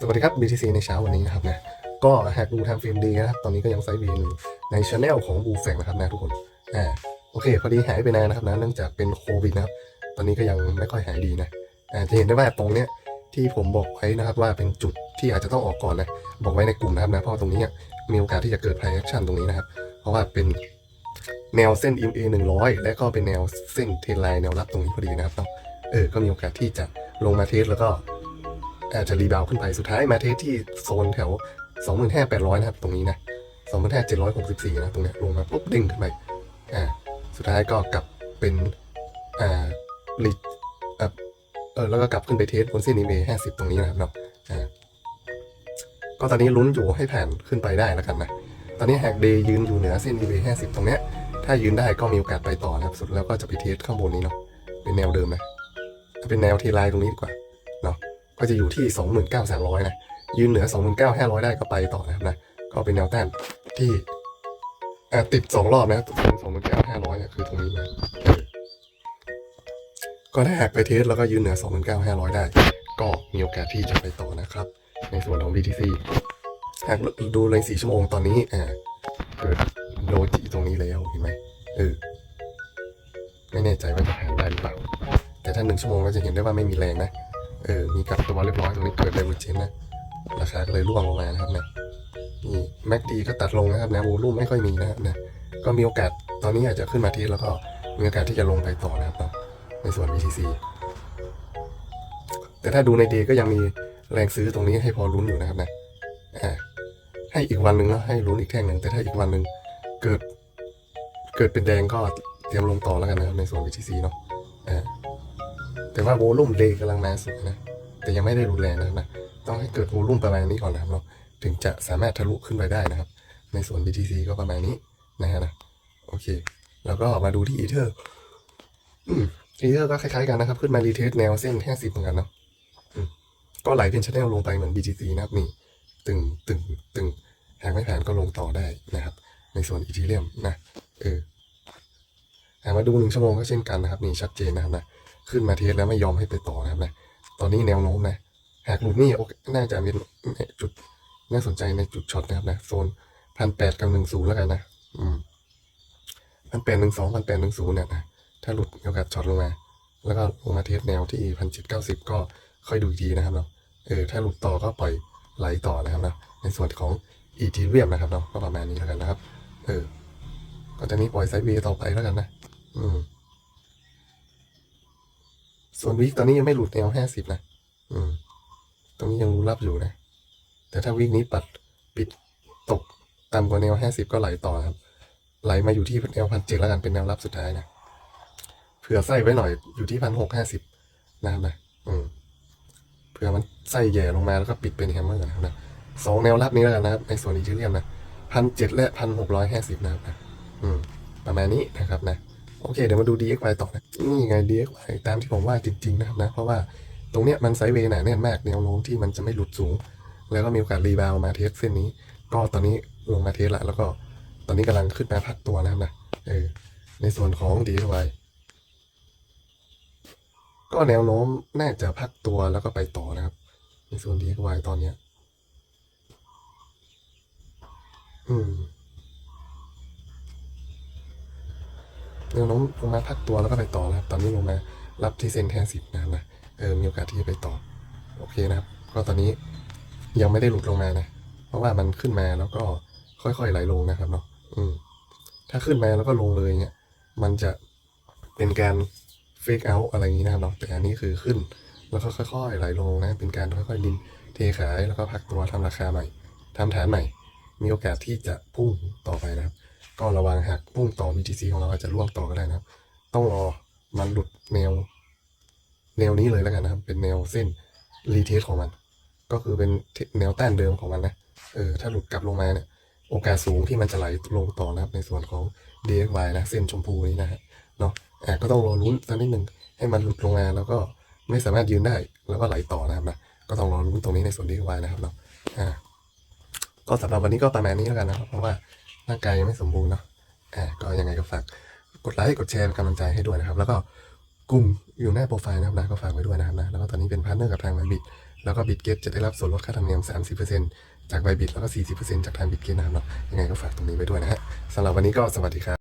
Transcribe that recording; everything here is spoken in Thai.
สวัสดีครับ BTC ในเช้าวันนี้นะครับนะก็หากดูทางฟิล์มดีนะครับ ตอนนี้ก็ยังไซด์บีอยู่ในช anel ของบูแฟงนะครับนะทุกคนอ่าโอเค พอดีหายไปนานนะครับนะเนื่องจากเป็นโควิดนะครับ ตอนนี้ก็ยังไม่ค่อยหายดีนะอ่าจะเห็นได้ว่าตรงเนี้ยที่ผมบอกไว้นะครับว่าเป็นจุดที่อาจจะต้องออกก่อนนะบอกไว้ในกลุ่มนะครับนะเพราะตรงนี้มีโอกาสที่จะเกิด play action ตรงนี้นะครับ เพราะว่าเป็นแนวเส้น EMA 100 และก็เป็นแนวเส้นเทนไลน์แนวรับตรงนี้พอดีนะครับเนาะเออก็มีโอกาสที่จะลงมาเทสแล้วก็ อาจจะรีบาวขึ้นไปสุดท้ายมาเทสที่โซนแถว 25,800 นะครับ ตรงนี้นะ 25,764 นะตรงเนี้ยลงมาปุ๊บเด้งขึ้นไปอ่าสุดท้ายก็กลับเป็นอ่ารีเออเออแล้วก็กลับขึ้นไปเทสบนเส้นอีเม50 ตรงนี้นะครับเนาะอ่าก็ตอนนี้ลุ้นอยู่ให้ผ่านขึ้นไปได้แล้วกันนะตอนนี้แฮกเดย์ยืนอยู่เหนือเส้น EV 50 ตรงเนี้ย ถ้ายืนได้ก็มีโอกาสไปต่อนะครับ สุดแล้วก็จะไปเทสข้างบนนี้เนาะ เป็นแนวเดิมนะ เป็นแนวเทไลน์ตรงนี้ดีกว่า ก็จะอยู่ที่ 29,300นะยืนเหนือ 29,500 ได้ก็ไปต่อนะครับนะก็เป็นแนวต้านที่ติด 2 รอบนะตรง29,500เนี่ยคือตรงนี้มาเออก็ถ้าหากไปเทสแล้วก็ยืนเหนือ 29,500 ได้ ก็มีโอกาสที่จะไปต่อนะครับ ในส่วนของ BTC หากดูเลย4ชั่วโมงตอนนี้อ่าเกิดโลจิตรงนี้แล้วเห็นไหมเออไม่แน่ใจว่าจะผ่านได้หรือเปล่า แต่ถ้าหนึ่งชั่วโมงก็จะเห็นได้ว่าไม่มีแรงนะ เออมีกลับตัวเรียบร้อยตรงนี้เกิดไดเวอร์เจนนะราคาก็เลยร่วงลงมานะครับนะนี่แม็กดีก็ตัดลงนะครับนะโวลุ่มไม่ค่อยมีนะครับนะก็มีโอกาสตอนนี้อาจจะขึ้นมาทสแล้วก็มีโอกาสที่จะลงไปต่อนะครับนะในส่วน BTC แต่ถ้าดูในเดก็ยังมีแรงซื้อตรงนี้ให้พอลุ้นอยู่นะครับนะอ่าให้อีกวันหนึ่งแล้วให้ลุ้นอีกแท่งหนึ่งแต่ถ้าอีกวันหนึ่งเกิดเกิดเป็นแดงก็เตรียมลงต่อแล้วกันนะครับในส่วน BTC เนาะ แต่ว่าโวลุ่มเดย์กำลังมาสูงนะ แต่ยังไม่ได้รุนแรงนะครับนะ ต้องให้เกิดโวลุ่มประมาณนี้ก่อนนะครับเนาถึงจะสามารถทะลุขึ้นไปได้นะครับ ในส่วน BTC ก็ประมาณนี้นะฮะนะโอเค แล้วก็มาดูที่อีเทอร์อีเทอร์ก็คล้ายๆกันนะครับ ขึ้นมารีเทสแนวเส้น 50 เหมือนกันเนาะก็ไหลเป็นชแนลลงไปเหมือน BTC นะครับนี่ ตึงตึงตึงหากไม่ผ่านก็ลงต่อได้นะครับ ในส่วนอีเทเรียมนะเออมาดูหนึ่งชั่วโมงก็เช่นกันนะครับนี่ชัดเจนนะครับนะ ขึ้นมาเทสแล้วไม่ยอมให้ไปต่อนะครับนะตอนนี้แนวโน้มนะหากหลุดนี่โอเคน่าจะเป็นจุดน่าสนใจในจุดช็อตนะครับนะโซนพันแปดกับหนึ่งศูนย์แล้วกันนะอืมพันแปดหนึ่งสองพันแปดหนึ่งศูนย์เนี่ยนะถ้าหลุดมีโอกาสช็อตลงมา แล้วก็ลงมาเทสแนวที่พันเจ็ดเก้าสิบก็ค่อยดูอีกทีนะครับเนาะเออถ้าหลุดต่อก็ปล่อยไหลต่อนะครับนะในส่วนของอีทีเรียมนะครับเนาะก็ประมาณนี้แล้วกันนะครับ เออ ก็จะนี้ปล่อยไซด์เวย์ต่อไปแล้วกันนะ อืม ส่วนวิกตอนนี้ยังไม่หลุดแนวห้าสิบนะ อืม ตรงนี้ยังรู้รับอยู่นะ แต่ถ้าวิกนี้ปัดปิดตกต่ำกว่าแนวห้าสิบก็ไหลต่อครับ ไหลมาอยู่ที่แนวพันเจ็ดแล้วกันเป็นแนวรับสุดท้ายนะ เผื่อไส้ไว้หน่อยอยู่ที่พันหกห้าสิบนะครับนะ อืม เผื่อมันไส้แย่ลงมาแล้วก็ปิดเป็นแฮมเมอร์นะครับนะสองแนวรับนี้แล้วกันนะครับ ในส่วนอีเทเรียมนะพันเจ็ดและพันหกร้อยห้าสิบนะครับนะ อืม ประมาณนี้นะครับนะ โอเค เดี๋ยวมาดู DXY ต่อนะนี่ไง DXY ตามที่ผมว่าจริงๆนะครับนะ เพราะว่าตรงเนี้ยมันไซด์เวย์หนาแน่นมากแนวโน้มที่มันจะไม่หลุดสูง แล้วก็มีโอกาสรีบาวมาเทสเส้นนี้ ก็ตอนนี้ลงมาเทสละแล้วก็ตอนนี้กำลังขึ้นมาพักตัวนะครับนะเออในส่วนของ DXY ก็แนวโน้มน่าจะพักตัวแล้วก็ไปต่อนะครับ ในส่วน DXY ตอนเนี้ยอืม แนวโน้มลงมาพักตัวแล้วก็ไปต่อนะครับ ตอนนี้ลงมารับที่เซ็นแทนสิบนะครับนะเออมีโอกาสที่จะไปต่อ โอเคนะครับ ก็ตอนนี้ยังไม่ได้หลุดลงมานะ เพราะว่ามันขึ้นมาแล้วก็ค่อยๆไหลลงนะครับเนาะอืม ถ้าขึ้นมาแล้วก็ลงเลยเนี่ย มันจะเป็นการเฟกเอาอะไรอย่างนี้นะครับเนาะแต่อันนี้คือขึ้น แล้วก็ค่อยๆไหลลงนะ เป็นการค่อยๆดินเทขายแล้วก็พักตัวทำราคาใหม่ทำฐานใหม่ มีโอกาสที่จะพุ่งต่อไปนะครับ ก็ระวังหากพุ่งต่อ BTC ของเราอาจจะร่วงต่อก็ได้นะครับ ต้องรอมันหลุดแนว แนวนี้เลยแล้วกันนะครับ เป็นแนวเส้นรีเทสของมัน ก็คือเป็นแนวต้านเดิมของมันนะเออถ้าหลุดกลับลงมาเนี่ย โอกาสสูงที่มันจะไหลลงต่อนะครับในส่วนของ DXY นะเส้นชมพูนี้นะฮะเนาะอะก็ต้องรอลุ้นสักนิดหนึ่งให้มันหลุดลงมาแล้วก็ไม่สามารถยืนได้แล้วก็ไหลต่อนะครับนะก็ต้องรอลุ้นตรงนี้ในส่วน DXY นะครับเนาะอ่าก็สำหรับวันนี้ก็ประมาณนี้แล้วกันนะครับ เพราะว่า ร่างกายยังไม่สมบูรณ์เนาะอ่าก็ยังไงก็ฝากกดไลค์กดแชร์เป็นกำลังใจให้ด้วยนะครับ แล้วก็กลุ่มอยู่หน้าโปรไฟล์นะครับนะก็ฝากไว้ด้วยนะครับนะแล้วก็ตอนนี้เป็นพาร์ทเนอร์กับทางไบบิทแล้วก็บิตเกตจะได้รับส่วนลดค่าธรรมเนียม 30%จากใบบิทแล้วก็ 40%จากทางบิตเกตนะครับเนาะยังไงก็ฝากตรงนี้ไว้ด้วยนะฮะสำหรับวันนี้ก็สวัสดีครับ